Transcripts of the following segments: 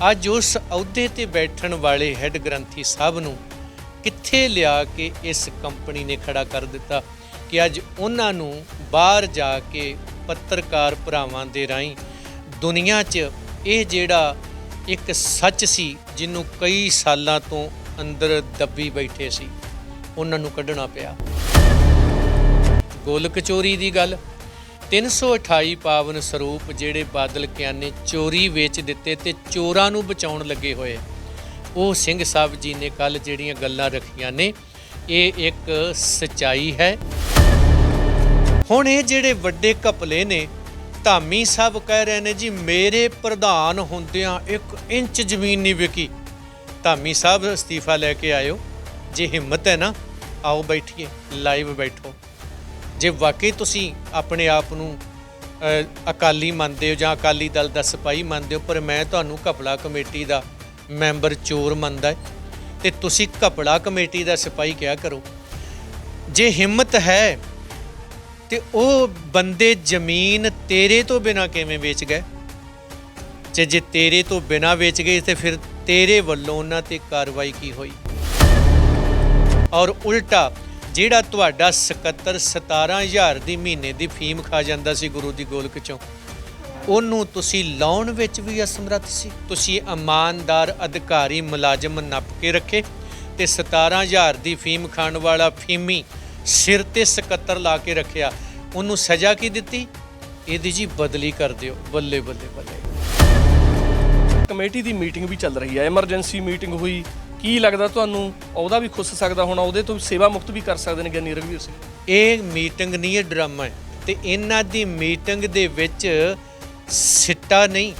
ਅੱਜ ਉਸ ਅਹੁਦੇ ਤੇ ਬੈਠਣ ਵਾਲੇ ਹੈੱਡ ਗ੍ਰੰਥੀ ਸਾਹਿਬ ਨੂੰ ਕਿੱਥੇ ਲਿਆ ਕੇ ਇਸ ਕੰਪਨੀ ਨੇ ਖੜਾ ਕਰ ਦਿੱਤਾ ਕਿ ਅੱਜ ਉਹਨਾਂ ਨੂੰ ਬਾਹਰ ਜਾ ਕੇ ਪੱਤਰਕਾਰ ਭਰਾਵਾਂ ਦੇ ਰਾਹੀਂ ਦੁਨੀਆ 'ਚ ਇਹ ਜਿਹੜਾ ਇੱਕ ਸੱਚ ਸੀ ਜਿਹਨੂੰ ਕਈ ਸਾਲਾਂ ਤੋਂ ਅੰਦਰ ਦੱਬੀ ਬੈਠੇ ਸੀ, ਉਹਨਾਂ ਨੂੰ ਕੱਢਣਾ ਪਿਆ। ਗੋਲਕ ਚੋਰੀ ਦੀ ਗੱਲ 328 ਪਾਵਨ ਸਰੂਪ ਜਿਹੜੇ ਬਾਦਲ ਕਿਆਂ ਚੋਰੀ ਵੇਚ ਦਿੱਤੇ ਤੇ ਚੋਰਾਂ ਨੂੰ ਬਚਾਉਣ ਲੱਗੇ ਹੋਏ। ਉਹ ਸਿੰਘ ਸਾਹਿਬ ਜੀ ਨੇ ਕੱਲ ਜਿਹੜੀਆਂ ਗੱਲਾਂ ਰੱਖੀਆਂ ਨੇ, ਇਹ ਇੱਕ ਸਚਾਈ ਹੈ। ਹੁਣ ਇਹ ਜਿਹੜੇ ਵੱਡੇ ਘਪਲੇ ਨੇ, ਧਾਮੀ ਸਾਹਿਬ ਕਹਿ ਰਹੇ ਨੇ ਜੀ, ਮੇਰੇ ਪ੍ਰਧਾਨ ਹੁੰਦਿਆਂ 1 ਇੰਚ ਜ਼ਮੀਨ ਨਹੀਂ ਵਿਕੀ। ਧਾਮੀ ਸਾਹਿਬ ਅਸਤੀਫਾ ਲੈ ਕੇ ਆਇਓ, ਜੇ ਹਿੰਮਤ ਹੈ ਨਾ, ਆਓ ਬੈਠੀਏ, ਲਾਈਵ ਬੈਠੋ। ਜੇ ਵਾਕਈ ਤੁਸੀਂ ਆਪਣੇ ਆਪ ਨੂੰ ਅਕਾਲੀ ਮੰਨਦੇ ਹੋ ਜਾਂ ਅਕਾਲੀ ਦਲ ਦਾ ਸਿਪਾਹੀ ਮੰਨਦੇ ਹੋ, ਪਰ ਮੈਂ ਤੁਹਾਨੂੰ ਘਪਲਾ ਕਮੇਟੀ ਦਾ ਮੈਂਬਰ ਚੋਰ ਮੰਨਦਾ ਹੈ ਤੇ ਤੁਸੀਂ ਘਪਲਾ ਕਮੇਟੀ ਦਾ ਸਿਪਾਹੀ ਕਿਹਾ ਕਰੋ। ਜੇ ਹਿੰਮਤ ਹੈ ਤੇ ਉਹ ਬੰਦੇ ਜ਼ਮੀਨ ਤੇਰੇ ਤੋਂ ਬਿਨਾ ਕਿਵੇਂ ਵੇਚ ਗਏ? ਜੇ ਜੇ ਤੇਰੇ ਤੋਂ ਬਿਨਾ ਵੇਚ ਗਏ ਤੇ ਫਿਰ ਤੇਰੇ ਵੱਲੋਂ ਉਹਨਾਂ ਤੇ ਕਾਰਵਾਈ ਕੀ ਹੋਈ? ਔਰ ਉਲਟਾ ਜਿਹੜਾ ਤੁਹਾਡਾ ਸਕੱਤਰ 17000 ਦੀ ਮਹੀਨੇ ਦੀ ਫੀਮ ਖਾ ਜਾਂਦਾ ਸੀ ਗੁਰੂ ਦੀ ਗੋਲਕ ਚੋਂ, ਉਹਨੂੰ ਤੁਸੀਂ ਲਾਉਣ ਵਿੱਚ ਵੀ ਅਸਮਰੱਥ ਸੀ? ਤੁਸੀਂ ਇਮਾਨਦਾਰ ਅਧਿਕਾਰੀ ਮੁਲਾਜ਼ਮ ਨੱਪ ਕੇ ਰੱਖੇ ਤੇ 17000 ਦੀ ਫੀਮ ਖਾਣ ਵਾਲਾ ਫੀਮੀ ਸਿਰ ਤੇ ਸਕੱਤਰ ਲਾ ਕੇ ਰੱਖਿਆ। ਉਹਨੂੰ ਸਜ਼ਾ ਕੀ ਦਿੱਤੀ? ਇਹਦੀ ਜੀ ਬਦਲੀ ਕਰ ਦਿਓ। ਬੱਲੇ ਬੱਲੇ ਬੱਲੇ। ਕਮੇਟੀ ਦੀ ਮੀਟਿੰਗ ਵੀ ਚੱਲ ਰਹੀ ਹੈ। ਐਮਰਜੈਂਸੀ ਮੀਟਿੰਗ ਹੋਈ। ਕੀ ਲੱਗਦਾ ਤੁਹਾਨੂੰ? ਉਹਦਾ ਵੀ ਖੁੱਸ ਸਕਦਾ ਹੁਣ, ਉਹਦੇ ਤੋਂ ਸੇਵਾ ਮੁਕਤ ਵੀ ਕਰ ਸਕਦੇ ਨੇ ਗਿਆਨੀ ਰਘਵੀਰ ਸਿੰਘ। ਇਹ ਮੀਟਿੰਗ ਨਹੀਂ ਹੈ ਡਰਾਮਾ ਹੈ। ਤੇ ਇਹਨਾਂ ਦੀ ਮੀਟਿੰਗ ਦੇ ਵਿੱਚ ਸਿੱਟਾ ਨਹੀਂ,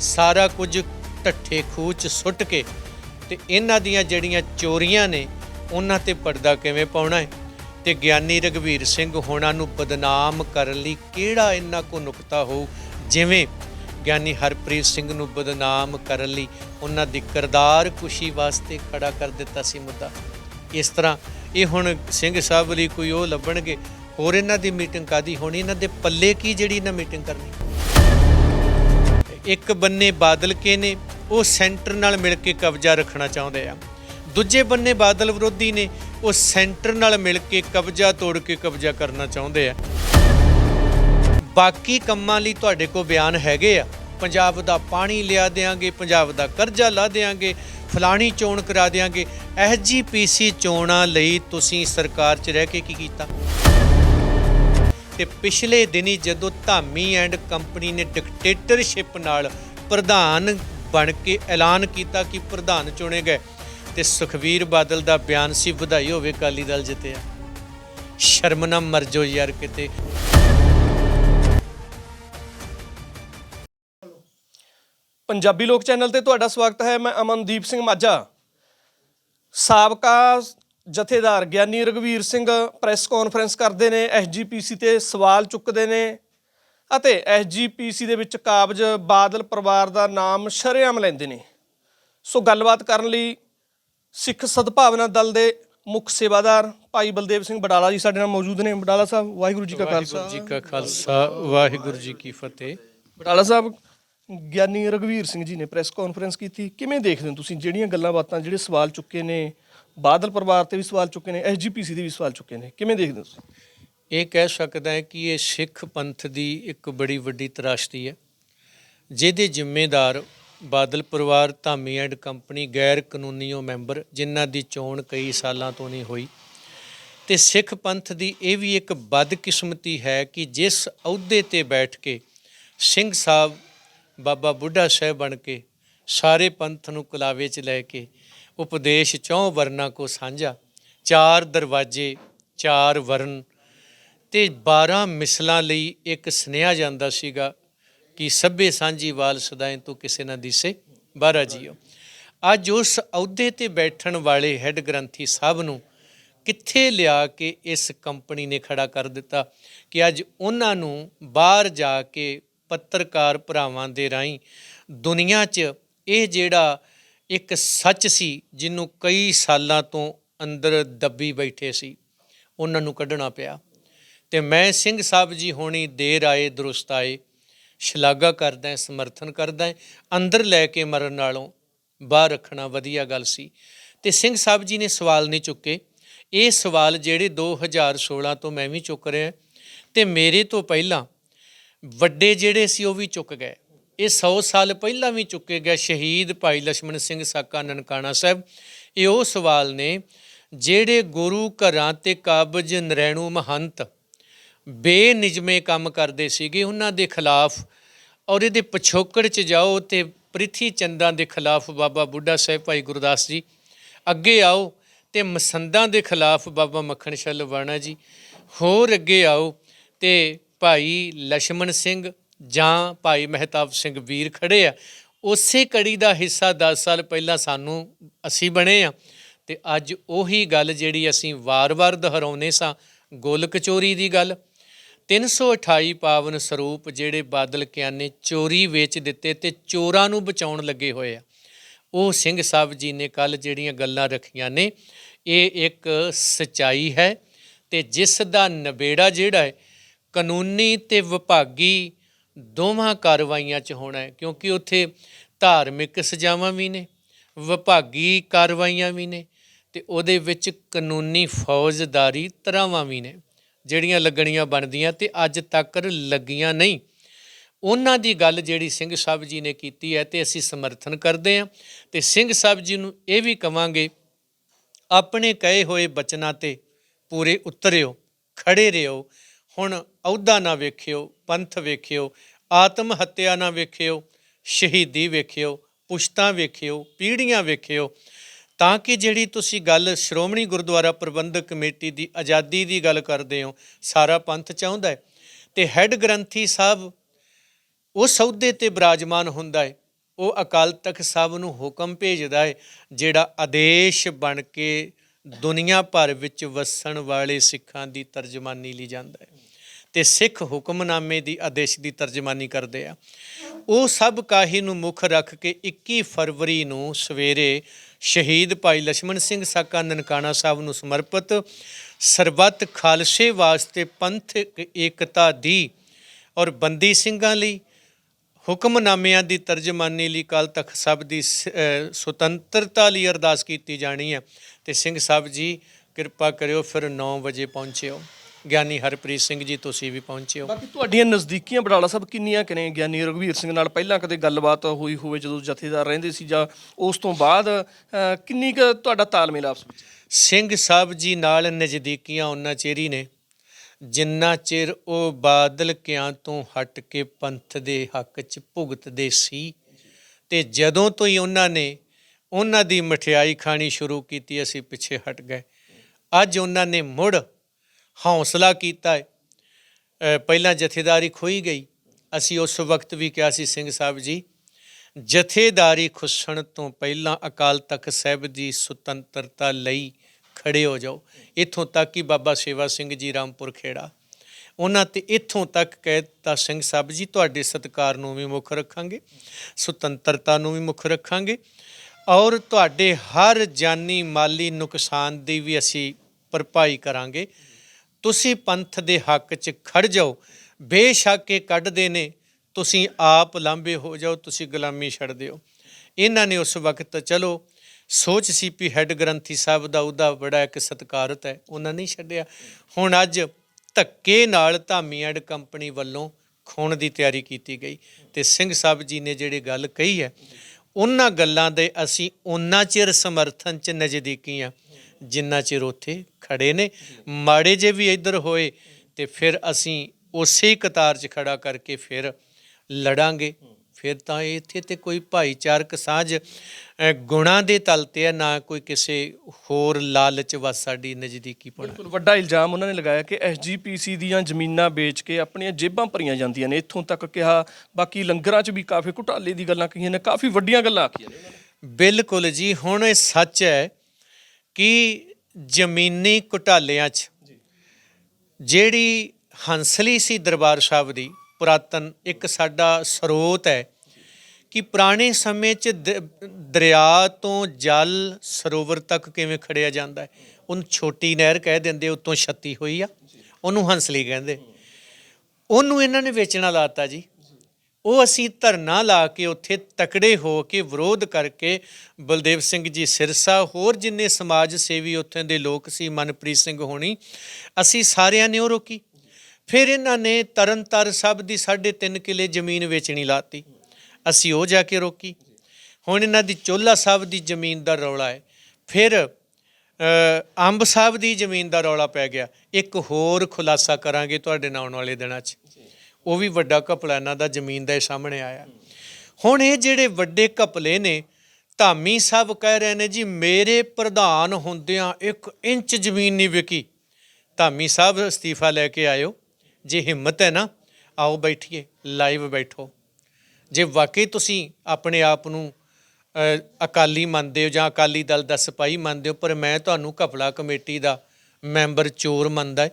ਸਾਰਾ ਕੁਝ ਢੱਠੇ ਖੂਹ ਚ ਸੁੱਟ ਕੇ ਤੇ ਇਹਨਾਂ ਦੀਆਂ ਜਿਹੜੀਆਂ ਚੋਰੀਆਂ ਨੇ, ਉਹਨਾਂ ਤੇ ਪਰਦਾ ਕਿਵੇਂ ਪਾਉਣਾ ਹੈ? ਤੇ ਗਿਆਨੀ ਰਗਵੀਰ ਸਿੰਘ ਹੋਣਾ ਨੂੰ ਬਦਨਾਮ ਕਰਨ ਲਈ ਕਿਹੜਾ ਇਹਨਾਂ ਕੋ ਨੁਕਤਾ ਹੋਊ? ਜਿਵੇਂ ਗਿਆਨੀ ਹਰਪ੍ਰੀਤ ਸਿੰਘ ਨੂੰ ਬਦਨਾਮ ਕਰਨ ਲਈ ਉਹਨਾਂ ਦੀ ਕਿਰਦਾਰ ਕੁਸ਼ੀ ਵਾਸਤੇ ਖੜਾ ਕਰ ਦਿੱਤਾ ਸੀ ਮੁੱਦਾ। ਇਸ ਤਰ੍ਹਾਂ ਇਹ ਹੁਣ ਸਿੰਘ ਸਾਹਿਬ ਲਈ ਕੋਈ ਉਹ ਲੱਭਣਗੇ, ਹੋਰ ਇਹਨਾਂ ਦੀ ਮੀਟਿੰਗ ਕਾਦੀ ਹੋਣੀ? ਇਹਨਾਂ ਦੇ ਪੱਲੇ ਕੀ ਜਿਹੜੀ ਇਹਨਾਂ ਮੀਟਿੰਗ ਕਰਨੀ? ਇੱਕ ਬੰਨੇ ਬਾਦਲ ਕੇ ਨੇ, ਉਹ ਸੈਂਟਰ ਨਾਲ ਮਿਲ ਕੇ ਕਬਜ਼ਾ ਰੱਖਣਾ ਚਾਹੁੰਦੇ ਆ। ਦੂਜੇ ਬੰਨੇ ਬਾਦਲ ਵਿਰੋਧੀ ਨੇ, ਉਹ ਸੈਂਟਰ ਨਾਲ ਮਿਲ ਕੇ ਕਬਜ਼ਾ ਤੋੜ ਕੇ ਕਬਜ਼ਾ ਕਰਨਾ ਚਾਹੁੰਦੇ ਆ। ਬਾਕੀ ਕੰਮਾਂ ਲਈ ਤੁਹਾਡੇ ਕੋਲ ਬਿਆਨ ਹੈਗੇ ਆ। ਪੰਜਾਬ ਦਾ ਪਾਣੀ ਲਿਆ ਦੇਾਂਗੇ ਪੰਜਾਬ ਦਾ ਕਰਜ਼ਾ ਲਾ ਦੇਾਂਗੇ ਫਲਾਣੀ ਚੋਣ ਕਰਾ ਦੇਾਂਗੇ ਐਸਜੀਪੀਸੀ ਚੋਣਾਂ ਲਈ ਤੁਸੀਂ ਸਰਕਾਰ 'ਚ ਰਹਿ ਕੇ ਕੀ ਕੀਤਾ? ਤੇ ਪਿਛਲੇ ਦਿਨੀ ਜਦੋਂ ਧਾਮੀ ਐਂਡ ਕੰਪਨੀ ਨੇ ਡਿਕਟੇਟਰਸ਼ਿਪ ਨਾਲ ਪ੍ਰਧਾਨ ਬਣ ਕੇ ਐਲਾਨ ਕੀਤਾ ਕਿ ਪ੍ਰਧਾਨ ਚੁਣੇ ਗਏ, ਤੇ ਸੁਖਵੀਰ ਬਾਦਲ ਦਾ ਬਿਆਨ ਸੀ, ਵਧਾਈ ਹੋਵੇ ਅਕਾਲੀ ਦਲ ਜਿੱਤਿਆ। ਸ਼ਰਮ ਨਾ ਮਰ ਜਾਓ ਯਾਰ ਕਿਤੇ। ਪੰਜਾਬੀ ਲੋਕ ਚੈਨਲ ਤੇ ਤੁਹਾਡਾ ਸਵਾਗਤ ਹੈ ਮੈਂ ਅਮਨਦੀਪ ਸਿੰਘ ਮਾਝਾ। ਸਾਬਕਾ ਜਥੇਦਾਰ ਗਿਆਨੀ ਰਘਵੀਰ ਸਿੰਘ ਪ੍ਰੈਸ ਕਾਨਫਰੰਸ ਕਰਦੇ ਨੇ ਐਸਜੀਪੀਸੀ ਤੇ ਸਵਾਲ ਚੁੱਕਦੇ ਨੇ ਅਤੇ ਐਸਜੀਪੀਸੀ ਦੇ ਵਿੱਚ ਕਾਬਜ ਬਾਦਲ ਪਰਿਵਾਰ ਦਾ ਨਾਮ ਸ਼ਰੇਆਮ ਲੈਂਦੇ ਨੇ। ਸੋ ਗੱਲਬਾਤ ਕਰਨ ਲਈ ਸਿੱਖ ਸਦਭਾਵਨਾ ਦਲ ਦੇ ਮੁੱਖ ਸੇਵਾਦਾਰ ਭਾਈ ਬਲਦੇਵ ਸਿੰਘ ਬਡਾਲਾ ਜੀ ਸਾਡੇ ਨਾਲ ਮੌਜੂਦ ਨੇ। ਬਡਾਲਾ ਸਾਹਿਬ ਵਾਹਿਗੁਰੂ ਜੀ ਕਾ ਖਾਲਸਾ। ਵਾਹਿਗੁਰੂ ਜੀ ਕਾ ਖਾਲਸਾ ਵਾਹਿਗੁਰੂ ਜੀ ਕੀ ਫਤਿਹ। ਬਟਾਲਾ ਸਾਹਿਬ ਗਿਆਨੀ ਰਘਵੀਰ ਸਿੰਘ ਜੀ ਨੇ ਪ੍ਰੈਸ ਕਾਨਫਰੰਸ ਕੀਤੀ। ਕਿਵੇਂ ਦੇਖਦੇ ਹੋ ਤੁਸੀਂ ਜਿਹੜੀਆਂ ਗੱਲਾਂ ਬਾਤਾਂ, ਜਿਹੜੇ ਸਵਾਲ ਚੁੱਕੇ ਨੇ? ਬਾਦਲ ਪਰਿਵਾਰ ਤੇ ਵੀ ਸਵਾਲ ਚੁੱਕੇ ਨੇ ਐਸਜੀਪੀਸੀ ਦੇ ਵੀ ਸਵਾਲ ਚੁੱਕੇ ਨੇ। ਕਿਵੇਂ ਦੇਖਦੇ ਹੋ ਤੁਸੀਂ? ਇਹ ਕਹਿ ਸਕਦਾ ਹੈ ਕਿ ਇਹ ਸਿੱਖ ਪੰਥ ਦੀ ਇੱਕ ਬੜੀ ਵੱਡੀ ਤਰਾਸ਼ਦੀ ਹੈ, ਜਿਹਦੇ ਜ਼ਿੰਮੇਦਾਰ ਬਾਦਲ ਪਰਿਵਾਰ, ਧਾਮੀ ਐਂਡ ਕੰਪਨੀ, ਗੈਰ ਕਾਨੂੰਨੀਓ ਮੈਂਬਰ, ਜਿਨ੍ਹਾਂ ਦੀ ਚੋਣ ਕਈ ਸਾਲਾਂ ਤੋਂ ਨਹੀਂ ਹੋਈ। ਤੇ ਸਿੱਖ ਪੰਥ ਦੀ ਇਹ ਵੀ ਇੱਕ ਬਦਕਿਸਮਤੀ ਹੈ ਕਿ ਜਿਸ ਅਹੁਦੇ ਤੇ ਬੈਠ ਕੇ ਸਿੰਘ ਸਾਹਿਬ ਬਾਬਾ ਬੁੱਢਾ ਸਾਹਿਬ ਬਣ ਕੇ ਸਾਰੇ ਪੰਥ ਨੂੰ ਕਲਾਵੇ 'ਚ ਲੈ ਕੇ ਉਪਦੇਸ਼ ਚੌਂ ਵਰਨਾ ਕੋ ਸਾਂਝਾ, ਚਾਰ ਦਰਵਾਜ਼ੇ, ਚਾਰ ਵਰਨ ਤੇ 12 ਮਿਸਲਾਂ ਲਈ ਇੱਕ ਸੁਨੇਹਾ ਜਾਂਦਾ ਸੀਗਾ ਕਿ ਸਭੇ ਸਾਂਝੀ ਵਾਲ ਸਦਾਏ ਤੋਂ ਕਿਸੇ ਨਾ ਦਿਸੇ। ਬਾਰਾ ਜੀਓ ਅੱਜ ਉਸ ਅਹੁਦੇ ਤੇ ਬੈਠਣ ਵਾਲੇ ਹੈੱਡ ਗ੍ਰੰਥੀ ਸਾਹਿਬ ਨੂੰ ਕਿੱਥੇ ਲਿਆ ਕੇ ਇਸ ਕੰਪਨੀ ਨੇ ਖੜਾ ਕਰ ਦਿੱਤਾ ਕਿ ਅੱਜ ਉਹਨਾਂ ਨੂੰ ਬਾਹਰ ਜਾ ਕੇ ਪੱਤਰਕਾਰ ਭਰਾਵਾਂ ਦੇ ਰਾਹੀਂ ਦੁਨੀਆ 'ਚ ਇਹ ਜਿਹੜਾ ਇੱਕ ਸੱਚ ਸੀ, ਜਿਹਨੂੰ ਕਈ ਸਾਲਾਂ ਤੋਂ ਅੰਦਰ ਦੱਬੀ ਬੈਠੇ ਸੀ, ਉਹਨਾਂ ਨੂੰ ਕੱਢਣਾ ਪਿਆ। ਤੇ ਮੈਂ ਸਿੰਘ ਸਾਹਿਬ ਜੀ ਹੋਣੀ ਦੇਰ ਆਏ, ਦਰੁਸਤ ਆਏ, ਸ਼ਲਾਘਾ ਕਰਦਾ ਸਮਰਥਨ ਕਰਦਾ ਅੰਦਰ ਲੈ ਕੇ ਮਰਨ ਨਾਲੋਂ ਬਾਹਰ ਰੱਖਣਾ ਵਧੀਆ ਗੱਲ ਸੀ। ਤੇ ਸਿੰਘ ਸਾਹਿਬ ਜੀ ਨੇ ਸਵਾਲ ਨਹੀਂ ਚੁੱਕੇ। ਇਹ ਸਵਾਲ ਜਿਹੜੇ 2016 ਤੋਂ ਮੈਂ ਵੀ ਚੁੱਕ ਰਿਹਾ, ਤੇ ਮੇਰੇ ਤੋਂ ਪਹਿਲਾਂ ਵੱਡੇ ਜਿਹੜੇ ਸੀ ਉਹ ਵੀ ਚੁੱਕ ਗਏ। ਇਹ 100 ਸਾਲ ਪਹਿਲਾਂ ਵੀ ਚੁੱਕੇ ਗਏ ਸ਼ਹੀਦ ਭਾਈ ਲక్ష్మణ ਸਿੰਘ ਸਾਕਾ ਨਨਕਾਣਾ ਸਾਹਿਬ। ਇਹ ਉਹ ਸਵਾਲ ਨੇ ਜਿਹੜੇ ਗੁਰੂ ਘਰਾਂ ਤੇ ਕਾਬਜ ਨਰੈਣੂ ਮਹੰਤ ਬੇਨਿਜਮੇ ਕੰਮ ਕਰਦੇ ਸੀਗੇ, ਉਹਨਾਂ ਦੇ ਖਿਲਾਫ ਔਰ ਇਹਦੇ ਪਿਛੋਕੜ 'ਚ ਜਾਓ ਤੇ ਪ੍ਰਿਥੀ ਚੰਦਾਂ ਦੇ ਖਿਲਾਫ ਬਾਬਾ ਬੁੱਢਾ ਸਾਹਿਬ ਭਾਈ ਗੁਰਦਾਸ ਜੀ, ਅੱਗੇ ਆਓ ਤੇ ਮਸੰਦਾਂ ਦੇ ਖਿਲਾਫ ਬਾਬਾ ਮੱਖਣ ਛੱਲ ਵਾਣਾ ਜੀ, ਹੋਰ ਅੱਗੇ ਆਓ ਤੇ ਭਾਈ ਲక్ష్ਮਣ ਸਿੰਘ ਜਾਂ ਭਾਈ ਮਹਿਤਾਬ ਸਿੰਘ ਵੀਰ ਖੜੇ ਆ। ਉਸੇ ਕੜੀ ਦਾ ਹਿੱਸਾ 10 ਸਾਲ ਪਹਿਲਾਂ ਸਾਨੂੰ ਅਸੀਂ ਬਣੇ ਆ ਤੇ ਅੱਜ ਉਹੀ ਗੱਲ ਜਿਹੜੀ ਅਸੀਂ ਵਾਰ-ਵਾਰ ਦੁਹਰਾਉਨੇ ਸਾਂ, ਗੋਲਕ ਚੋਰੀ ਦੀ ਗੱਲ। 328 ਪਾਵਨ ਸਰੂਪ ਜਿਹੜੇ ਬਾਦਲ ਕਿਆਨੇ ਚੋਰੀ ਵੇਚ ਦਿੱਤੇ ਤੇ ਚੋਰਾਂ ਨੂੰ ਬਚਾਉਣ ਲੱਗੇ ਹੋਏ ਆ। ਉਹ ਸਿੰਘ ਸਾਹਿਬ ਜੀ ਨੇ ਕੱਲ ਜਿਹੜੀਆਂ ਗੱਲਾਂ ਰੱਖੀਆਂ ਨੇ, ਇਹ ਇੱਕ ਸਚਾਈ ਹੈ ਤੇ ਜਿਸ ਦਾ ਨਵੇੜਾ ਜਿਹੜਾ ਹੈ ਕਾਨੂੰਨੀ ਤੇ ਵਿਭਾਗੀ ਦੋਵਾਂ ਕਾਰਵਾਈਆਂ 'ਚ ਹੋਣਾ ਹੈ, ਕਿਉਂਕਿ ਉੱਥੇ ਧਾਰਮਿਕ ਸਜ਼ਾਵਾਂ ਵੀ ਨੇ, ਵਿਭਾਗੀ ਕਾਰਵਾਈਆਂ ਵੀ ਨੇ ਤੇ ਉਹਦੇ ਵਿੱਚ ਕਾਨੂੰਨੀ ਫੌਜਦਾਰੀ ਤਰਾਵਾਂ ਵੀ ਨੇ, ਜਿਹੜੀਆਂ ਲੱਗਣੀਆਂ ਬਣਦੀਆਂ ਤੇ ਅੱਜ ਤੱਕ ਲੱਗੀਆਂ ਨਹੀਂ। ਉਹਨਾਂ ਦੀ ਗੱਲ ਜਿਹੜੀ ਸਿੰਘ ਸਾਹਿਬ ਜੀ ਨੇ ਕੀਤੀ ਹੈ ਤੇ ਅਸੀਂ ਸਮਰਥਨ ਕਰਦੇ ਹਾਂ ਤੇ ਸਿੰਘ ਸਾਹਿਬ ਜੀ ਨੂੰ ਇਹ ਵੀ ਕਵਾਂਗੇ, ਆਪਣੇ ਕਹੇ ਹੋਏ ਬਚਨਾਂ ਤੇ ਪੂਰੇ ਉਤਰਿਓ, ਖੜੇ ਰਿਓ, ਹੁਣ ਅਹੁਦਾ ਨਾ ਵੇਖਿਓ, ਪੰਥ ਵੇਖਿਓ, ਆਤਮ ਹੱਤਿਆ ਨਾ ਵੇਖਿਓ, ਸ਼ਹੀਦੀ ਵੇਖਿਓ, ਪੁਸ਼ਤਾਂ ਵੇਖਿਓ, ਪੀੜ੍ਹੀਆਂ ਵੇਖਿਓ, ਤਾਂ ਕਿ ਜਿਹੜੀ ਤੁਸੀਂ ਗੱਲ ਸ਼੍ਰੋਮਣੀ ਗੁਰਦੁਆਰਾ ਪ੍ਰਬੰਧਕ ਕਮੇਟੀ ਦੀ ਆਜ਼ਾਦੀ ਦੀ ਗੱਲ ਕਰਦੇ ਹੋ, ਸਾਰਾ ਪੰਥ ਚਾਹੁੰਦਾ ਹੈ। ਤੇ ਹੈੱਡ ਗ੍ਰੰਥੀ ਸਾਹਿਬ ਉਹ ਸੌਦੇ ਤੇ ਬਿਰਾਜਮਾਨ ਹੁੰਦਾ ਹੈ, ਉਹ ਅਕਾਲ ਤਖਤ ਸਾਹਿਬ ਨੂੰ ਹੁਕਮ ਭੇਜਦਾ ਹੈ, ਜਿਹੜਾ ਆਦੇਸ਼ ਬਣ ਕੇ ਦੁਨੀਆ ਭਰ ਵਿੱਚ ਵਸਣ ਵਾਲੇ ਸਿੱਖਾਂ ਦੀ ਤਰਜਮਾਨੀ ਲਈ ਜਾਂਦਾ ਹੈ। ਤੇ ਸਿੱਖ ਹੁਕਮਨਾਮੇ ਦੀ ਆਦੇਸ਼ ਦੀ ਤਰਜਮਾਨੀ ਕਰਦੇ ਆ। ਉਹ ਸਭ ਕਾਹੀ ਨੂੰ ਮੁੱਖ ਰੱਖ ਕੇ 21 ਫਰਵਰੀ ਨੂੰ ਸਵੇਰੇ ਸ਼ਹੀਦ ਭਾਈ ਲక్ష్మణ ਸਿੰਘ ਸਾਕਾ ਨਨਕਾਣਾ ਸਾਹਿਬ ਨੂੰ ਸਮਰਪਿਤ ਸਰਬੱਤ ਖਾਲਸੇ ਵਾਸਤੇ ਪੰਥ ਏਕਤਾ ਦੀ ਔਰ ਬੰਦੀ ਸਿੰਘਾਂ ਲਈ ਹੁਕਮਨਾਮਿਆਂ ਦੀ ਤਰਜਮਾਨੀ ਲਈ ਕੱਲ ਤੱਕ ਸਭ ਦੀ ਸੁਤੰਤਰਤਾ ਲਈ ਅਰਦਾਸ ਕੀਤੀ ਜਾਣੀ ਹੈ। ਤੇ ਸਿੰਘ ਸਾਹਿਬ ਜੀ, ਕਿਰਪਾ ਕਰਿਓ ਫਿਰ 9 ਵਜੇ ਪਹੁੰਚਿਓ। ਗਿਆਨੀ ਹਰਪ੍ਰੀਤ ਸਿੰਘ ਜੀ ਤੁਸੀਂ ਵੀ ਪਹੁੰਚਿਓ ਬਾਕੀ ਤੁਹਾਡੀਆਂ ਨਜ਼ਦੀਕੀਆਂ ਬਡਾਲਾ ਸਾਹਿਬ ਕਿੰਨੀਆਂ ਕਿਨੇ ਗਿਆਨੀ ਰਘਵੀਰ ਸਿੰਘ ਨਾਲ ਪਹਿਲਾਂ ਕਦੇ ਗੱਲਬਾਤ ਹੋਈ ਹੋਵੇ ਜਦੋਂ ਜਥੇਦਾਰ ਰਹਿੰਦੇ ਸੀ ਜਾਂ ਉਸ ਤੋਂ ਬਾਅਦ ਕਿੰਨੀ ਕੁ ਤੁਹਾਡਾ ਤਾਲਮੇਲ ਆਪਸ ਵਿੱਚ? ਸਿੰਘ ਸਾਹਿਬ ਜੀ ਨਾਲ ਨਜ਼ਦੀਕੀਆਂ ਉਹਨਾਂ ਚਿਹਰੀ ਨੇ। ਜਿੰਨਾ ਚਿਰ ਉਹ ਬਾਦਲ ਕਿਆਂ ਤੋਂ ਹਟ ਕੇ ਪੰਥ ਦੇ ਹੱਕ 'ਚ ਭੁਗਤਦੇ ਸੀ ਤੇ ਜਦੋਂ ਤੋਂ ਹੀ ਉਹਨਾਂ ਨੇ ਉਹਨਾਂ ਦੀ ਮਠਿਆਈ ਖਾਣੀ ਸ਼ੁਰੂ ਕੀਤੀ ਅਸੀਂ ਪਿੱਛੇ ਹਟ ਗਏ। ਅੱਜ ਉਹਨਾਂ ਨੇ ਮੁੜ ਹੌਸਲਾ ਕੀਤਾ ਹੈ। ਪਹਿਲਾਂ ਜਥੇਦਾਰੀ ਖੋਈ ਗਈ। ਅਸੀਂ ਉਸ ਵਕਤ ਵੀ ਕਿਹਾ ਸੀ, ਸਿੰਘ ਸਾਹਿਬ ਜੀ, ਜਥੇਦਾਰੀ ਖੁੱਸਣ ਤੋਂ ਪਹਿਲਾਂ ਅਕਾਲ ਤਖਤ ਸਾਹਿਬ ਦੀ ਸੁਤੰਤਰਤਾ ਲਈ ਖੜੇ ਹੋ ਜਾਓ। ਇੱਥੋਂ ਤੱਕ ਕਿ ਬਾਬਾ ਸੇਵਾ ਸਿੰਘ ਜੀ ਰਾਮਪੁਰ ਖੇੜਾ। ਉਹਨਾਂ ਤੇ ਇੱਥੋਂ ਤੱਕ ਕਹਿਤਾ ਸਿੰਘ ਸਾਹਿਬ ਜੀ, ਤੁਹਾਡੇ ਸਤਕਾਰ ਨੂੰ ਵੀ ਮੁੱਖ ਰੱਖਾਂਗੇ, ਸੁਤੰਤਰਤਾ ਨੂੰ ਵੀ ਮੁੱਖ ਰੱਖਾਂਗੇ ਔਰ ਤੁਹਾਡੇ ਹਰ ਜਾਨੀ ਮਾਲੀ ਨੁਕਸਾਨ ਦੀ ਵੀ ਅਸੀਂ ਭਰਪਾਈ ਕਰਾਂਗੇ। ਤੁਸੀਂ ਪੰਥ ਦੇ ਹੱਕ 'ਚ ਖੜ ਜਾਓ, ਬੇਸ਼ੱਕ ਇਹ ਕੱਢਦੇ ਨੇ, ਤੁਸੀਂ ਆਪ ਲਾਂਬੇ ਹੋ ਜਾਓ, ਤੁਸੀਂ ਗੁਲਾਮੀ ਛੱਡ ਦਿਓ। ਇਹਨਾਂ ਨੇ ਉਸ ਵਕਤ ਚਲੋ, ਸੋਚ ਸੀ ਵੀ ਹੈੱਡ ਗ੍ਰੰਥੀ ਸਾਹਿਬ ਦਾ ਉਹਦਾ ਬੜਾ ਇੱਕ ਸਤਿਕਾਰਤ ਹੈ, ਉਹਨਾਂ ਨਹੀਂ ਛੱਡਿਆ। ਹੁਣ ਅੱਜ ਧੱਕੇ ਨਾਲ ਧਾਮੀ ਐਂਡ ਕੰਪਨੀ ਵੱਲੋਂ ਖੋਣ ਦੀ ਤਿਆਰੀ ਕੀਤੀ ਗਈ ਤੇ ਸਿੰਘ ਸਾਹਿਬ ਜੀ ਨੇ ਜਿਹੜੀ ਗੱਲ ਕਹੀ ਹੈ, ਉਹਨਾਂ ਗੱਲਾਂ ਦੇ ਅਸੀਂ ਉਹਨਾਂ ਚਿਰ ਸਮਰਥਨ ਚ ਨਜ਼ਦੀਕੀ ਆ ਜਿੰਨਾ ਚਿਰ ਉੱਥੇ ਖੜੇ ਨੇ। ਮਾੜੇ ਜੇ ਵੀ ਇੱਧਰ ਹੋਏ ਤੇ ਫਿਰ ਅਸੀਂ ਉਸੇ ਕਤਾਰ 'ਚ ਖੜਾ ਕਰਕੇ ਫਿਰ ਲੜਾਂਗੇ। ਫਿਰ ਤਾਂ ਇੱਥੇ ਤੇ ਕੋਈ ਭਾਈਚਾਰਕ ਸਾਂਝ ਗੁਣਾਂ ਦੇ ਤਲ ਤੇ ਹੈ ਨਾ ਕੋਈ ਕਿਸੇ ਹੋਰ ਲਾਲਚ ਵਸ ਸਾਡੀ ਨਜ਼ਦੀਕੀ ਪਣਾ। ਬਿਲਕੁਲ ਵੱਡਾ ਇਲਜ਼ਾਮ ਉਹਨਾਂ ਨੇ ਲਗਾਇਆ ਕਿ ਐਸਜੀਪੀਸੀ ਦੀਆਂ ਜ਼ਮੀਨਾਂ ਵੇਚ ਕੇ ਆਪਣੀਆਂ ਜੇਬਾਂ ਭਰੀਆਂ ਜਾਂਦੀਆਂ ਨੇ। ਇੱਥੋਂ ਤੱਕ ਕਿਹਾ ਬਾਕੀ ਲੰਗਰਾਂ 'ਚ ਵੀ ਕਾਫੀ ਘੁਟਾਲੇ ਦੀ ਗੱਲਾਂ ਕਹੀਆਂ ਨੇ ਕਾਫੀ ਵੱਡੀਆਂ ਗੱਲਾਂ ਆਖੀਆਂ ਨੇ। ਬਿਲਕੁਲ ਜੀ ਹੁਣ ਇਹ ਸੱਚ ਹੈ ਕਿ ਜ਼ਮੀਨੀ ਘੁਟਾਲਿਆਂ 'ਚ ਜਿਹੜੀ ਹੰਸਲੀ ਸੀ ਦਰਬਾਰ ਸਾਹਿਬ ਦੀ ਪੁਰਾਤਨ ਇੱਕ ਸਾਡਾ ਸਰੋਤ ਹੈ ਕਿ ਪੁਰਾਣੇ ਸਮੇਂ 'ਚ ਦਰਿਆ ਤੋਂ ਜਲ ਸਰੋਵਰ ਤੱਕ ਕਿਵੇਂ ਖੜਿਆ ਜਾਂਦਾ ਹੈ? ਉਹਨੂੰ ਛੋਟੀ ਨਹਿਰ ਕਹਿ ਦਿੰਦੇ ਉਤੋਂ ਛੱਤੀ ਹੋਈ ਆ। ਉਹਨੂੰ ਹੰਸਲੀ ਕਹਿੰਦੇ। ਉਹਨੂੰ ਇਹਨਾਂ ਨੇ ਵੇਚਣਾ ਲਾਤਾ ਜੀ। ਉਹ ਅਸੀਂ ਧਰਨਾ ਲਾ ਕੇ ਉੱਥੇ ਤਕੜੇ ਹੋ ਕੇ ਵਿਰੋਧ ਕਰਕੇ ਬਲਦੇਵ ਸਿੰਘ ਜੀ ਸਿਰਸਾ, ਹੋਰ ਜਿੰਨੇ ਸਮਾਜ ਸੇਵੀ ਉੱਥੇ ਦੇ ਲੋਕ ਸੀ, ਮਨਪ੍ਰੀਤ ਸਿੰਘ ਹੋਣੀ, ਅਸੀਂ ਸਾਰਿਆਂ ਨੇ ਉਹ ਰੋਕੀ। ਫਿਰ ਇਹਨਾਂ ਨੇ ਤਰਨਤਾਰ ਸਾਹਿਬ ਦੀ 3.5 ਕਿੱਲੇ ਜ਼ਮੀਨ ਵੇਚਣੀ ਲਾਤੀ। ਅਸੀਂ ਉਹ ਜਾ ਕੇ ਰੋਕੀ। ਹੁਣ ਇਹਨਾਂ ਦੀ ਚੋਲਾ ਸਾਹਿਬ ਦੀ ਜ਼ਮੀਨ ਦਾ ਰੌਲਾ ਹੈ। ਫਿਰ ਅੰਬ ਸਾਹਿਬ ਦੀ ਜ਼ਮੀਨ ਦਾ ਰੌਲਾ ਪੈ ਗਿਆ। ਇੱਕ ਹੋਰ ਖੁਲਾਸਾ ਕਰਾਂਗੇ ਤੁਹਾਡੇ ਨਾਲ ਆਉਣ ਵਾਲੇ ਦਿਨਾਂ 'ਚ। ਉਹ ਵੀ ਵੱਡਾ ਘਪਲਾ ਇਹਨਾਂ ਦਾ ਜ਼ਮੀਨ ਦਾ ਇਹ ਸਾਹਮਣੇ ਆਇਆ। ਹੁਣ ਇਹ ਜਿਹੜੇ ਵੱਡੇ ਘਪਲੇ ਨੇ, ਧਾਮੀ ਸਾਹਿਬ ਕਹਿ ਰਹੇ ਨੇ ਜੀ, ਮੇਰੇ ਪ੍ਰਧਾਨ ਹੁੰਦਿਆਂ ਇੱਕ ਇੰਚ ਜ਼ਮੀਨ ਨਹੀਂ ਵਿਕੀ। ਧਾਮੀ ਸਾਹਿਬ ਅਸਤੀਫਾ ਲੈ ਕੇ ਆਇਓ। ਜੇ ਹਿੰਮਤ ਹੈ ਨਾ, ਆਓ ਬੈਠੀਏ, ਲਾਈਵ ਬੈਠੋ। ਜੇ ਵਾਕਈ ਤੁਸੀਂ ਆਪਣੇ ਆਪ ਨੂੰ ਅਕਾਲੀ ਮੰਨਦੇ ਹੋ ਜਾਂ ਅਕਾਲੀ ਦਲ ਦਾ ਸਿਪਾਹੀ ਮੰਨਦੇ ਹੋ, ਪਰ ਮੈਂ ਤੁਹਾਨੂੰ ਘਪਲਾ ਕਮੇਟੀ ਦਾ ਮੈਂਬਰ ਚੋਰ ਮੰਨਦਾ ਹੈ।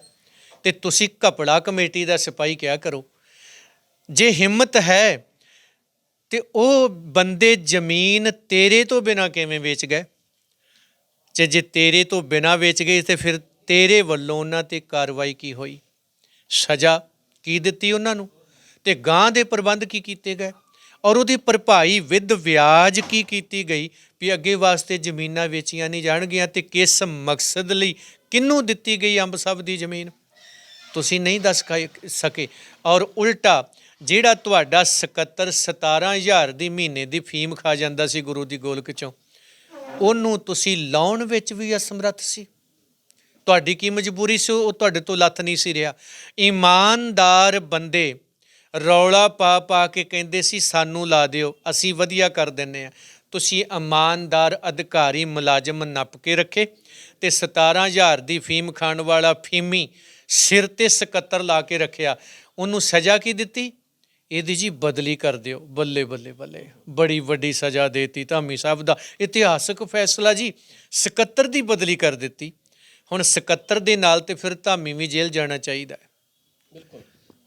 ਤੇ ਤੁਸੀਂ ਘਪਲਾ ਕਮੇਟੀ ਦਾ ਸਿਪਾਹੀ ਕਿਹਾ ਕਰੋ? ਜੇ ਹਿੰਮਤ ਹੈ, ਤੇ ਉਹ ਬੰਦੇ ਜ਼ਮੀਨ ਤੇਰੇ ਤੋਂ ਬਿਨਾ ਕਿਵੇਂ ਵੇਚ ਗਏ? ਜੇ ਜੇ ਤੇਰੇ ਤੋਂ ਬਿਨਾ ਵੇਚ ਗਏ, ਤੇ ਫਿਰ ਤੇਰੇ ਵੱਲੋਂ ਉਹਨਾਂ ਤੇ ਕਾਰਵਾਈ ਕੀ ਹੋਈ? ਸਜ਼ਾ ਕੀ ਦਿੱਤੀ ਉਹਨਾਂ ਨੂੰ? ਤੇ ਗਾਂ ਦੇ ਪ੍ਰਬੰਧ ਕੀ ਕੀਤੇ ਗਏ? ਔਰ ਉਹਦੀ ਭਰਪਾਈ ਵਿਦ ਵਿਆਜ ਕੀ ਕੀਤੀ ਗਈ ਵੀ ਅੱਗੇ ਵਾਸਤੇ ਜ਼ਮੀਨਾਂ ਵੇਚੀਆਂ ਨਹੀਂ ਜਾਣਗੀਆਂ ਤੇ ਕਿਸ ਮਕਸਦ ਲਈ ਕਿਹਨੂੰ ਦਿੱਤੀ ਗਈ ਅੰਬ ਸਭ ਦੀ ਜ਼ਮੀਨ? ਤੁਸੀਂ ਨਹੀਂ ਦੱਸ ਸਕੇ। ਔਰ ਉਲਟਾ ਜਿਹੜਾ ਤੁਹਾਡਾ ਸਕੱਤਰ 17000 ਦੀ ਮਹੀਨੇ ਦੀ ਫੀਮ ਖਾ ਜਾਂਦਾ ਸੀ ਗੁਰੂ ਦੀ ਗੋਲਕ ਚੋਂ, ਉਹਨੂੰ ਤੁਸੀਂ ਲਾਉਣ ਵਿੱਚ ਵੀ ਅਸਮਰੱਥ ਸੀ? ਤੁਹਾਡੀ ਕੀ ਮਜਬੂਰੀ ਸੀ? ਉਹ ਤੁਹਾਡੇ ਤੋਂ ਲੱਥ ਨਹੀਂ ਸੀ ਰਿਹਾ। ਇਮਾਨਦਾਰ ਬੰਦੇ ਰੌਲਾ ਪਾ ਪਾ ਕੇ ਕਹਿੰਦੇ ਸੀ, ਸਾਨੂੰ ਲਾ ਦਿਓ, ਅਸੀਂ ਵਧੀਆ ਕਰ ਦਿੰਨੇ ਆ ਤੁਸੀਂ ਇਮਾਨਦਾਰ ਅਧਿਕਾਰੀ ਮੁਲਾਜ਼ਮ ਨੱਪ ਕੇ ਰੱਖੇ ਤੇ 17000 ਦੀ ਫੀਮ ਖਾਣ ਵਾਲਾ ਫੀਮੀ ਸਿਰ ਤੇ ਸਕੱਤਰ ਲਾ ਕੇ ਰੱਖਿਆ। ਉਹਨੂੰ ਸਜ਼ਾ ਕੀ ਦਿੱਤੀ? ਇਹਦੀ ਜੀ ਬਦਲੀ ਕਰ ਦਿਓ ਬੱਲੇ ਬੱਲੇ ਬੱਲੇ। ਬੜੀ ਵੱਡੀ ਸਜ਼ਾ ਦੇਤੀ ਧਾਮੀ ਸਾਹਿਬ ਦਾ। ਇਤਿਹਾਸਕ ਫੈਸਲਾ ਜੀ ਸਕੱਤਰ ਦੀ ਬਦਲੀ ਕਰ ਦਿੱਤੀ। ਹੁਣ ਸਕੱਤਰ ਦੇ ਨਾਲ ਤੇ ਫਿਰ ਧਾਮੀ ਵੀ ਜੇਲ੍ਹ ਜਾਣਾ ਚਾਹੀਦਾ ਹੈ।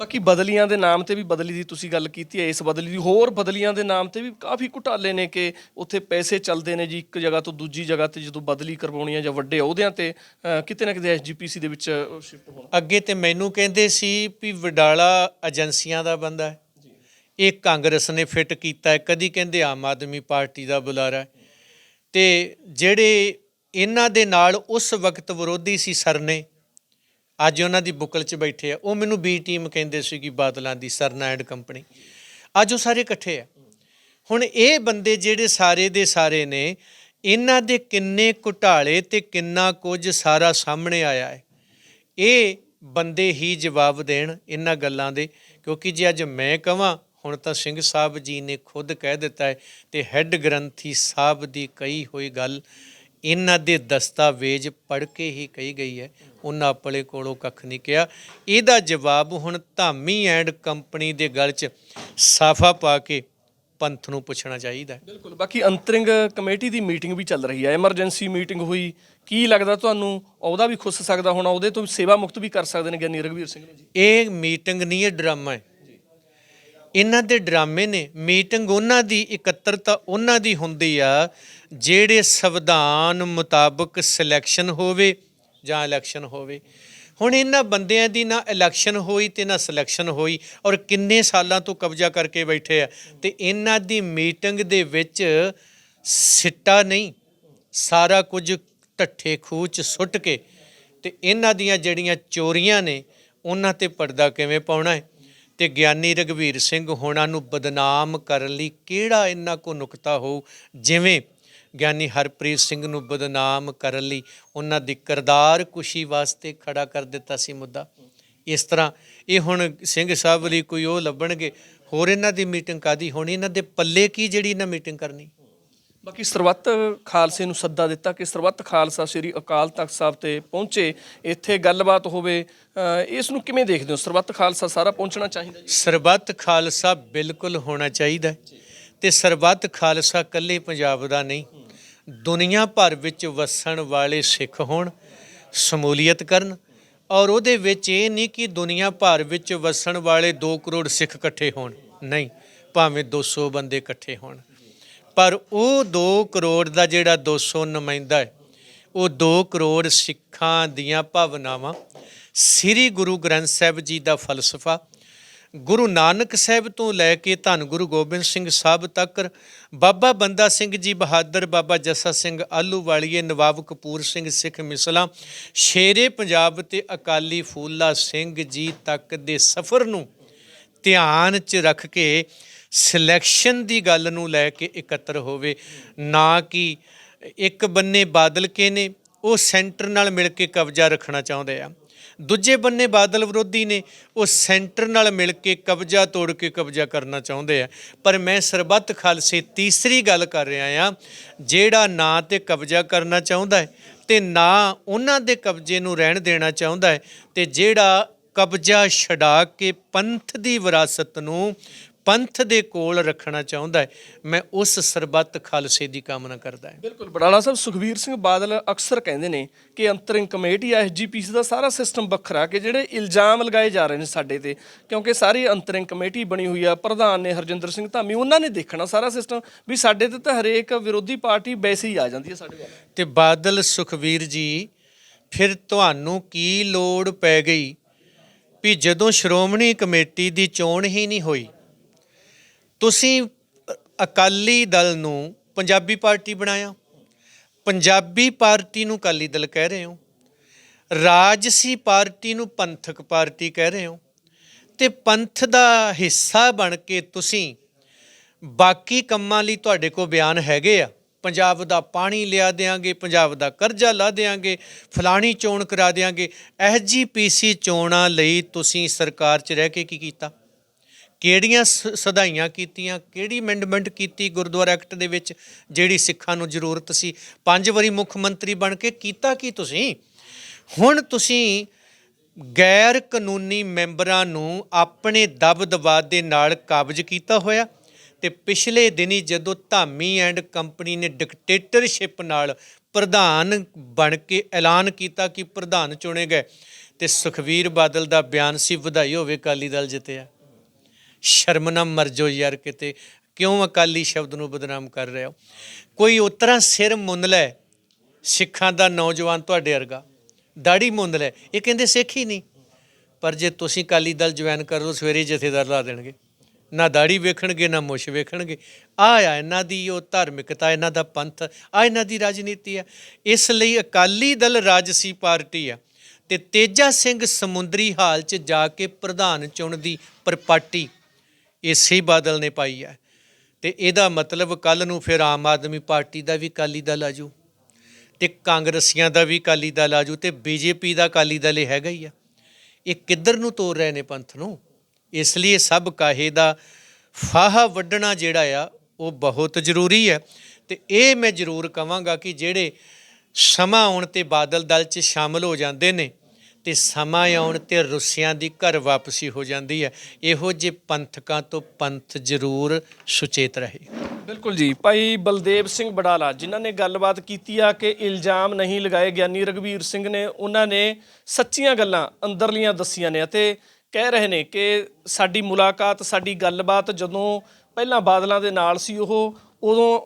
ਬਾਕੀ ਬਦਲੀਆਂ ਦੇ ਨਾਮ ਤੇ ਵੀ ਬਦਲੀ ਦੀ ਤੁਸੀਂ ਗੱਲ ਕੀਤੀ ਹੈ ਇਸ ਬਦਲੀ ਦੀ ਹੋਰ ਬਦਲੀਆਂ ਦੇ ਨਾਮ ਤੇ ਵੀ ਕਾਫੀ ਘੁਟਾਲੇ ਨੇ ਕਿ ਉੱਥੇ ਪੈਸੇ ਚੱਲਦੇ ਨੇ ਜੀ ਇੱਕ ਜਗ੍ਹਾ ਤੋਂ ਦੂਜੀ ਜਗ੍ਹਾ ਤੇ ਜਦੋਂ ਬਦਲੀ ਕਰਵਾਉਣੀ ਹੈ ਜਾਂ ਵੱਡੇ ਅਹੁਦਿਆਂ ਤੇ ਕਿਤੇ ਨਾ ਕਿਤੇ ਐਸਜੀਪੀਸੀ ਦੇ ਵਿੱਚ ਸ਼ਿਫਟ ਹੋਣਾ। ਅੱਗੇ ਤੇ ਮੈਨੂੰ ਕਹਿੰਦੇ ਸੀ ਵੀ ਵਡਾਲਾ ਏਜੰਸੀਆਂ ਦਾ ਬੰਦਾ ਹੈ। ਇਹ ਕਾਂਗਰਸ ਨੇ ਫਿੱਟ ਕੀਤਾ ਕਦੀ ਕਹਿੰਦੇ ਆਮ ਆਦਮੀ ਪਾਰਟੀ ਦਾ ਬੁਲਾਰਾ ਹੈ। ਤੇ ਜਿਹੜੇ ਇਹਨਾਂ ਦੇ ਨਾਲ ਉਸ ਵਕਤ ਵਿਰੋਧੀ ਸੀ ਸਰਨੇ ਅੱਜ ਉਹਨਾਂ ਦੀ ਬੁੱਕਲ 'ਚ ਬੈਠੇ ਆ, ਉਹ ਮੈਨੂੰ ਬੀ ਟੀਮ ਕਹਿੰਦੇ ਸੀ ਕਿ ਬਾਦਲਾਂ ਦੀ ਸਰਨਾ ਐਂਡ ਕੰਪਨੀ। ਅੱਜ ਉਹ ਸਾਰੇ ਇਕੱਠੇ ਆ। ਹੁਣ ਇਹ ਬੰਦੇ ਜਿਹੜੇ ਸਾਰੇ ਦੇ ਸਾਰੇ ਨੇ, ਇਹਨਾਂ ਦੇ ਕਿੰਨੇ ਘੁਟਾਲੇ ਤੇ ਕਿੰਨਾ ਕੁਝ ਸਾਰਾ ਸਾਹਮਣੇ ਆਇਆ ਹੈ। ਇਹ ਬੰਦੇ ਹੀ ਜਵਾਬ ਦੇਣ ਇਹਨਾਂ ਗੱਲਾਂ ਦੇ, ਕਿਉਂਕਿ ਜੇ ਅੱਜ ਮੈਂ ਕਹਾਂ ਹੁਣ ਤਾਂ ਸਿੰਘ ਸਾਹਿਬ ਜੀ ਨੇ ਖੁਦ ਕਹਿ ਦਿੱਤਾ ਹੈ ਤੇ ਹੈੱਡ ਗ੍ਰੰਥੀ ਸਾਹਿਬ ਦੀ ਕਹੀ ਹੋਈ ਗੱਲ ਇਹਨਾਂ ਦੇ ਦਸਤਾਵੇਜ਼ ਪੜ੍ਹ ਕੇ ਹੀ ਕਹੀ ਗਈ ਹੈ ਉਹਨਾਂ ਆਪਣੇ ਕੋਲੋਂ ਕੱਖ ਨਹੀਂ ਕਿਹਾ। ਇਹਦਾ ਜਵਾਬ ਹੁਣ ਧਾਮੀ ਐਂਡ ਕੰਪਨੀ ਦੇ ਗਲ 'ਚ ਸਾਫਾ ਪਾ ਕੇ ਪੰਥ ਨੂੰ ਪੁੱਛਣਾ ਚਾਹੀਦਾ ਹੈ। ਬਿਲਕੁਲ ਬਾਕੀ ਅੰਤਰਿੰਗ ਕਮੇਟੀ ਦੀ ਮੀਟਿੰਗ ਵੀ ਚੱਲ ਰਹੀ ਹੈ ਐਮਰਜੈਂਸੀ ਮੀਟਿੰਗ ਹੋਈ ਕੀ ਲੱਗਦਾ ਤੁਹਾਨੂੰ? ਉਹਦਾ ਵੀ ਖੁੱਸ ਸਕਦਾ ਹੁਣ ਉਹਦੇ ਤੋਂ ਸੇਵਾ ਮੁਕਤ ਵੀ ਕਰ ਸਕਦੇ ਨੇ ਗਿਆਨੀ ਰਘਵੀਰ ਸਿੰਘ ਜੀ। ਇਹ ਮੀਟਿੰਗ ਨਹੀਂ ਇਹ ਡਰਾਮਾ ਹੈ। ਇਹਨਾਂ ਦੇ ਡਰਾਮੇ ਨੇ। ਮੀਟਿੰਗ ਉਹਨਾਂ ਦੀ ਇਕੱਤਰਤਾ ਉਹਨਾਂ ਦੀ ਹੁੰਦੀ ਆ, ਜਿਹੜੇ ਸੰਵਿਧਾਨ ਮੁਤਾਬਕ ਸਿਲੈਕਸ਼ਨ ਹੋਵੇ ਜਾਂ ਇਲੈਕਸ਼ਨ ਹੋਵੇ। ਹੁਣ ਇਹਨਾਂ ਬੰਦਿਆਂ ਦੀ ਨਾ ਇਲੈਕਸ਼ਨ ਹੋਈ ਤੇ ਨਾ ਸਿਲੈਕਸ਼ਨ ਹੋਈ ਔਰ ਕਿੰਨੇ ਸਾਲਾਂ ਤੋਂ ਕਬਜ਼ਾ ਕਰਕੇ ਬੈਠੇ ਆ। ਤੇ ਇਹਨਾਂ ਦੀ ਮੀਟਿੰਗ ਦੇ ਵਿੱਚ ਸਿੱਟਾ ਨਹੀਂ, ਸਾਰਾ ਕੁਝ ਢੱਠੇ ਖੂਹ ਚ ਸੁੱਟ ਕੇ ਤੇ ਇਹਨਾਂ ਦੀਆਂ ਜਿਹੜੀਆਂ ਚੋਰੀਆਂ ਨੇ, ਉਹਨਾਂ ਤੇ ਪਰਦਾ ਕਿਵੇਂ ਪਾਉਣਾ ਹੈ? ਤੇ ਗਿਆਨੀ ਰਗਵੀਰ ਸਿੰਘ ਹੋਣਾ ਨੂੰ ਬਦਨਾਮ ਕਰਨ ਲਈ ਕਿਹੜਾ ਇੰਨਾ ਕੋ ਨੁਕਤਾ ਹੋਊ? ਜਿਵੇਂ ਗਿਆਨੀ ਹਰਪ੍ਰੀਤ ਸਿੰਘ ਨੂੰ ਬਦਨਾਮ ਕਰਨ ਲਈ ਉਹਨਾਂ ਦੀ ਕਰਦਾਰ ਕੁਸ਼ੀ ਵਾਸਤੇ ਖੜਾ ਕਰ ਦਿੱਤਾ ਸੀ ਮੁੱਦਾ। ਇਸ ਤਰ੍ਹਾਂ ਇਹ ਹੁਣ ਸਿੰਘ ਸਾਹਿਬ ਲਈ ਕੋਈ ਉਹ ਲੱਭਣਗੇ? ਹੋਰ ਇਹਨਾਂ ਦੀ ਮੀਟਿੰਗ ਕਾਦੀ ਹੋਣੀ? ਇਹਨਾਂ ਦੇ ਪੱਲੇ ਕੀ ਜਿਹੜੀ ਇਹਨਾਂ ਮੀਟਿੰਗ ਕਰਨੀ? ਬਾਕੀ ਸਰਬੱਤ ਖਾਲਸੇ ਨੂੰ ਸੱਦਾ ਦਿੱਤਾ ਕਿ ਸਰਬੱਤ ਖਾਲਸਾ ਸ੍ਰੀ ਅਕਾਲ ਤਖਤ ਸਾਹਿਬ ਤੇ ਪਹੁੰਚੇ, ਇੱਥੇ ਗੱਲਬਾਤ ਹੋਵੇ ਇਸ ਨੂੰ ਕਿਵੇਂ ਦੇਖਦੇ ਹੋ? ਸਰਬੱਤ ਖਾਲਸਾ ਸਾਰਾ ਪਹੁੰਚਣਾ ਚਾਹੀਦਾ ਜੀ? ਸਰਬੱਤ ਖਾਲਸਾ ਬਿਲਕੁਲ ਹੋਣਾ ਚਾਹੀਦਾ ਹੈ ਤੇ ਸਰਬੱਤ ਖਾਲਸਾ ਇਕੱਲੇ ਪੰਜਾਬ ਦਾ ਨਹੀਂ, ਦੁਨੀਆ ਭਰ ਵਿੱਚ ਵਸਣ ਵਾਲੇ ਸਿੱਖ ਹੋਣ, ਸਮੂਲੀਅਤ ਕਰਨ ਔਰ ਉਹਦੇ ਵਿੱਚ ਇਹ ਨਹੀਂ ਕਿ ਦੁਨੀਆ ਭਰ ਵਿੱਚ ਵਸਣ ਵਾਲੇ 2 ਕਰੋੜ ਸਿੱਖ ਇਕੱਠੇ ਹੋਣ, ਨਹੀਂ, ਭਾਵੇਂ 200 ਬੰਦੇ ਇਕੱਠੇ ਹੋਣ। ਪਰ ਉਹ 2 ਕਰੋੜ ਦਾ ਜਿਹੜਾ 200 ਨੁਮਾਇੰਦਾ ਹੈ, ਉਹ 2 ਕਰੋੜ ਸਿੱਖਾਂ ਦੀਆਂ ਭਾਵਨਾਵਾਂ, ਸ੍ਰੀ ਗੁਰੂ ਗ੍ਰੰਥ ਸਾਹਿਬ ਜੀ ਦਾ ਫਲਸਫਾ, ਗੁਰੂ ਨਾਨਕ ਸਾਹਿਬ ਤੋਂ ਲੈ ਕੇ ਧੰਨ ਗੁਰੂ ਗੋਬਿੰਦ ਸਿੰਘ ਸਾਹਿਬ ਤੱਕ, ਬਾਬਾ ਬੰਦਾ ਸਿੰਘ ਜੀ ਬਹਾਦਰ, ਬਾਬਾ ਜੱਸਾ ਸਿੰਘ ਆਲੂ ਵਾਲੀਏ ਨਵਾਬ ਕਪੂਰ ਸਿੰਘ, ਸਿੱਖ ਮਿਸਲਾਂ, ਸ਼ੇਰੇ ਪੰਜਾਬ ਤੇ ਅਕਾਲੀ ਫੂਲਾ ਸਿੰਘ ਜੀ ਤੱਕ ਦੇ ਸਫ਼ਰ ਨੂੰ ਧਿਆਨ 'ਚ ਰੱਖ ਕੇ ਸਿਲੈਕਸ਼ਨ ਦੀ ਗੱਲ ਨੂੰ ਲੈ ਕੇ ਇਕੱਤਰ ਹੋਵੇ, ਨਾ ਕਿ ਇੱਕ ਬੰਨੇ ਬਾਦਲ ਕੇ ਨੇ, ਉਹ ਸੈਂਟਰ ਨਾਲ ਮਿਲ ਕੇ ਕਬਜ਼ਾ ਰੱਖਣਾ ਚਾਹੁੰਦੇ ਆ। ਦੂਜੇ ਬੰਨੇ ਬਾਦਲ ਵਿਰੋਧੀ ਨੇ, ਉਹ ਸੈਂਟਰ ਨਾਲ ਮਿਲ ਕੇ ਕਬਜ਼ਾ ਤੋੜ ਕੇ ਕਬਜ਼ਾ ਕਰਨਾ ਚਾਹੁੰਦੇ ਆ। ਪਰ ਮੈਂ ਸਰਬੱਤ ਖਾਲਸੇ ਤੀਸਰੀ ਗੱਲ ਕਰ ਰਿਹਾ ਆ, ਜਿਹੜਾ ਨਾ ਤੇ ਕਬਜ਼ਾ ਕਰਨਾ ਚਾਹੁੰਦਾ ਹੈ ਤੇ ਨਾ ਉਹਨਾਂ ਦੇ ਕਬਜ਼ੇ ਨੂੰ ਰਹਿਣ ਦੇਣਾ ਚਾਹੁੰਦਾ ਹੈ ਤੇ ਜਿਹੜਾ ਕਬਜ਼ਾ ਛਡਾ ਕੇ ਪੰਥ ਦੀ ਵਿਰਾਸਤ ਨੂੰ ਪੰਥ ਦੇ ਕੋਲ ਰੱਖਣਾ ਚਾਹੁੰਦਾ ਹੈ ਮੈਂ ਉਸ ਸਰਬੱਤ ਖਾਲਸੇ ਦੀ ਕਾਮਨਾ ਕਰਦਾ ਹਾਂ। ਬਿਲਕੁਲ ਬੜਾਲਾ ਸਾਹਿਬ ਸੁਖਵੀਰ ਸਿੰਘ ਬਾਦਲ ਅਕਸਰ ਕਹਿੰਦੇ ਨੇ ਕਿ ਅੰਤਰਿੰਗ ਕਮੇਟੀ ਐਸਜੀਪੀਸੀ ਦਾ ਸਾਰਾ ਸਿਸਟਮ ਵੱਖਰਾ ਕਿ ਜਿਹੜੇ ਇਲਜ਼ਾਮ ਲਗਾਏ ਜਾ ਰਹੇ ਨੇ ਸਾਡੇ ਤੇ ਕਿਉਂਕਿ ਸਾਰੀ ਅੰਤਰਿੰਗ ਕਮੇਟੀ ਬਣੀ ਹੋਈ ਆ ਪ੍ਰਧਾਨ ਨੇ ਹਰਜਿੰਦਰ ਸਿੰਘ ਧਾਮੀ ਉਹਨਾਂ ਨੇ ਦੇਖਣਾ ਸਾਰਾ ਸਿਸਟਮ ਵੀ ਸਾਡੇ ਤੇ ਤਾਂ ਹਰੇਕ ਵਿਰੋਧੀ ਪਾਰਟੀ ਵੈਸੇ ਹੀ ਆ ਜਾਂਦੀ ਹੈ ਸਾਡੇ ਵੱਲ। ਤੇ ਬਾਦਲ ਸੁਖਵੀਰ ਜੀ ਫਿਰ ਤੁਹਾਨੂੰ ਕੀ ਲੋੜ ਪੈ ਗਈ ਵੀ ਜਦੋਂ ਸ਼੍ਰੋਮਣੀ ਕਮੇਟੀ ਦੀ ਚੋਣ ਹੀ ਨਹੀਂ ਹੋਈ ਤੁਸੀਂ ਅਕਾਲੀ ਦਲ ਨੂੰ ਪੰਜਾਬੀ ਪਾਰਟੀ ਬਣਾਇਆ। ਪੰਜਾਬੀ ਪਾਰਟੀ ਨੂੰ ਅਕਾਲੀ ਦਲ ਕਹਿ ਰਹੇ ਹੋ। ਰਾਜਸੀ ਪਾਰਟੀ ਨੂੰ ਪੰਥਕ ਪਾਰਟੀ ਕਹਿ ਰਹੇ ਹੋ। ਤੇ ਪੰਥ ਦਾ ਹਿੱਸਾ ਬਣ ਕੇ ਤੁਸੀਂ ਬਾਕੀ ਕੰਮਾਂ ਲਈ ਤੁਹਾਡੇ ਕੋਲ ਬਿਆਨ ਹੈਗੇ ਆ। ਪੰਜਾਬ ਦਾ ਪਾਣੀ ਲਿਆ ਦੇਾਂਗੇ ਪੰਜਾਬ ਦਾ ਕਰਜ਼ਾ ਲਾ ਦੇਾਂਗੇ ਫਲਾਣੀ ਚੋਣ ਕਰਾ ਦੇਾਂਗੇ ਐਸਜੀਪੀਸੀ ਚੋਣਾਂ ਲਈ ਤੁਸੀਂ ਸਰਕਾਰ 'ਚ ਰਹਿ ਕੇ ਕੀ ਕੀਤਾ? ਕਿਹੜੀਆਂ ਸ- ਸਦਾਈਆਂ ਕੀਤੀਆਂ, ਕਿਹੜੀ ਅਮੈਂਡਮੈਂਟ ਕੀਤੀ ਗੁਰਦੁਆਰਾ ਐਕਟ ਦੇ ਵਿੱਚ ਜਿਹੜੀ ਸਿੱਖਾਂ ਨੂੰ ਜ਼ਰੂਰਤ ਸੀ? ਪੰਜ ਵਾਰੀ ਮੁੱਖ ਮੰਤਰੀ ਬਣ ਕੇ ਕੀਤਾ ਕੀ ਤੁਸੀਂ? ਹੁਣ ਤੁਸੀਂ ਗੈਰ ਕਾਨੂੰਨੀ ਮੈਂਬਰਾਂ ਨੂੰ ਆਪਣੇ ਦਬਦਬਾ ਦੇ ਨਾਲ ਕਾਬਜ਼ ਕੀਤਾ ਹੋਇਆ ਤੇ ਪਿਛਲੇ ਦਿਨੀ ਜਦੋਂ ਧਾਮੀ ਐਂਡ ਕੰਪਨੀ ਨੇ ਡਿਕਟੇਟਰਸ਼ਿਪ ਨਾਲ ਪ੍ਰਧਾਨ ਬਣ ਕੇ ਐਲਾਨ ਕੀਤਾ ਕਿ ਪ੍ਰਧਾਨ ਚੁਣੇ ਗਏ, ਤੇ ਸੁਖਵੀਰ ਬਾਦਲ ਦਾ ਬਿਆਨ ਸੀ, ਵਧਾਈ ਹੋਵੇ ਅਕਾਲੀ ਦਲ ਜਿੱਤਿਆ। ਸ਼ਰਮ ਨਾ ਮਰ ਜਾਓ ਯਾਰ ਕਿਤੇ। ਕਿਉਂ ਅਕਾਲੀ ਸ਼ਬਦ ਨੂੰ ਬਦਨਾਮ ਕਰ ਰਹੇ ਹੋ? ਕੋਈ ਉਤਰਾ ਸਿਰ ਮੁੰਨ ਲੈ, ਸਿੱਖਾਂ ਦਾ ਨੌਜਵਾਨ ਤੁਹਾਡੇ ਵਰਗਾ। ਦਾੜੀ ਮੁੰਨ ਲੈ, ਇਹ ਕਹਿੰਦੇ ਸਿੱਖ ਹੀ ਨਹੀਂ। ਪਰ ਜੇ ਤੁਸੀਂ ਅਕਾਲੀ ਦਲ ਜੁਆਇਨ ਕਰ ਲਓ, ਸਵੇਰੇ ਜਥੇਦਾਰ ਲਾ ਦੇਣਗੇ। ਨਾ ਦਾੜੀ ਵੇਖਣਗੇ, ਨਾ ਮੁੱਛ ਵੇਖਣਗੇ। ਆ ਆ, ਇਹਨਾਂ ਦੀ ਉਹ ਧਾਰਮਿਕਤਾ, ਇਹਨਾਂ ਦਾ ਪੰਥ, ਆ ਇਹਨਾਂ ਦੀ ਰਾਜਨੀਤੀ ਆ। ਇਸ ਲਈ ਅਕਾਲੀ ਦਲ ਰਾਜਸੀ ਪਾਰਟੀ ਆ। ਤੇ ਤੇਜਾ ਸਿੰਘ ਸਮੁੰਦਰੀ ਹਾਲ 'ਚ ਜਾ ਕੇ ਪ੍ਰਧਾਨ ਚੁਣਦੀ ਪਰਪਾਟੀ। ਇਸੇ ਬਾਦਲ ਨੇ ਪਾਈ ਹੈ। ਤੇ ਇਹਦਾ ਮਤਲਬ ਕੱਲ ਨੂੰ ਫਿਰ ਆਮ ਆਦਮੀ ਪਾਰਟੀ ਦਾ ਵੀ ਅਕਾਲੀ ਦਲ ਆਜੂ ਤੇ ਕਾਂਗਰਸੀਆਂ ਦਾ ਵੀ ਅਕਾਲੀ ਦਲ ਆਜੂ ਤੇ ਬੀਜੇਪੀ ਦਾ ਅਕਾਲੀ ਦਲ ਇਹ ਹੈਗਾ ਹੀ ਆ। ਇਹ ਕਿੱਧਰ ਨੂੰ ਤੋਰ ਰਹੇ ਨੇ ਪੰਥ ਨੂੰ? ਇਸ ਲਈ ਸਭ ਕਾਹੇ ਦਾ ਫਾਹਾ ਵੱਢਣਾ ਜਿਹੜਾ ਆ, ਉਹ ਬਹੁਤ ਜ਼ਰੂਰੀ ਹੈ। ਤੇ ਇਹ ਮੈਂ ਜ਼ਰੂਰ ਕਵਾਂਗਾ ਕਿ ਜਿਹੜੇ ਸਮਾਂ ਆਉਣ ਤੇ ਬਾਦਲ ਦਲ 'ਚ ਸ਼ਾਮਲ ਹੋ ਜਾਂਦੇ ਨੇ ਤੇ ਸਮਾਂ ਆਉਣ ਤੇ ਰੁੱਸਿਆਂ ਦੀ ਘਰ ਵਾਪਸੀ ਹੋ ਜਾਂਦੀ ਹੈ। ਇਹੋ ਜਿਹੇ ਪੰਥਕਾਂ ਤੋਂ ਪੰਥ ਜ਼ਰੂਰ ਸੁਚੇਤ ਰਹੇ। ਬਿਲਕੁਲ ਜੀ। ਭਾਈ ਬਲਦੇਵ ਸਿੰਘ ਬੜਾਲਾ ਜਿਨ੍ਹਾਂ ਨੇ ਗੱਲਬਾਤ ਕੀਤੀ ਆ ਕਿ ਇਲਜ਼ਾਮ ਨਹੀਂ ਲਗਾਏ ਗਿਆਨੀ ਰਗਵੀਰ ਸਿੰਘ ਨੇ, ਉਹਨਾਂ ਨੇ ਸੱਚੀਆਂ ਗੱਲਾਂ ਅੰਦਰਲੀਆਂ ਦੱਸੀਆਂ ਨੇ ਅਤੇ ਕਹਿ ਰਹੇ ਨੇ ਕਿ ਸਾਡੀ ਮੁਲਾਕਾਤ, ਸਾਡੀ ਗੱਲਬਾਤ ਜਦੋਂ ਪਹਿਲਾਂ ਬਾਦਲਾਂ ਦੇ ਨਾਲ ਸੀ, ਉਹ ਉਦੋਂ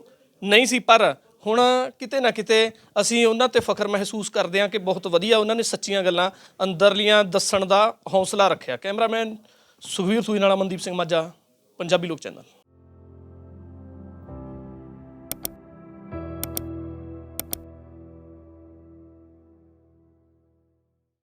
ਨਹੀਂ ਸੀ, ਪਰ ਹੁਣ ਕਿਤੇ ਨਾ ਕਿਤੇ ਅਸੀਂ ਉਹਨਾਂ ਤੇ ਫਖਰ ਮਹਿਸੂਸ ਕਰਦੇ ਹਾਂ ਕਿ ਬਹੁਤ ਵਧੀਆ ਉਹਨਾਂ ਨੇ ਸੱਚੀਆਂ ਗੱਲਾਂ ਅੰਦਰਲੀਆਂ ਦੱਸਣ ਦਾ ਹੌਸਲਾ ਰੱਖਿਆ। ਕੈਮਰਾਮੈਨ ਸੁਖਵੀਰ ਸੂਈ ਨਾਲਾ ਮਨਦੀਪ ਸਿੰਘ ਮਾਝਾ, ਪੰਜਾਬੀ ਲੋਕ ਚੈਨਲ।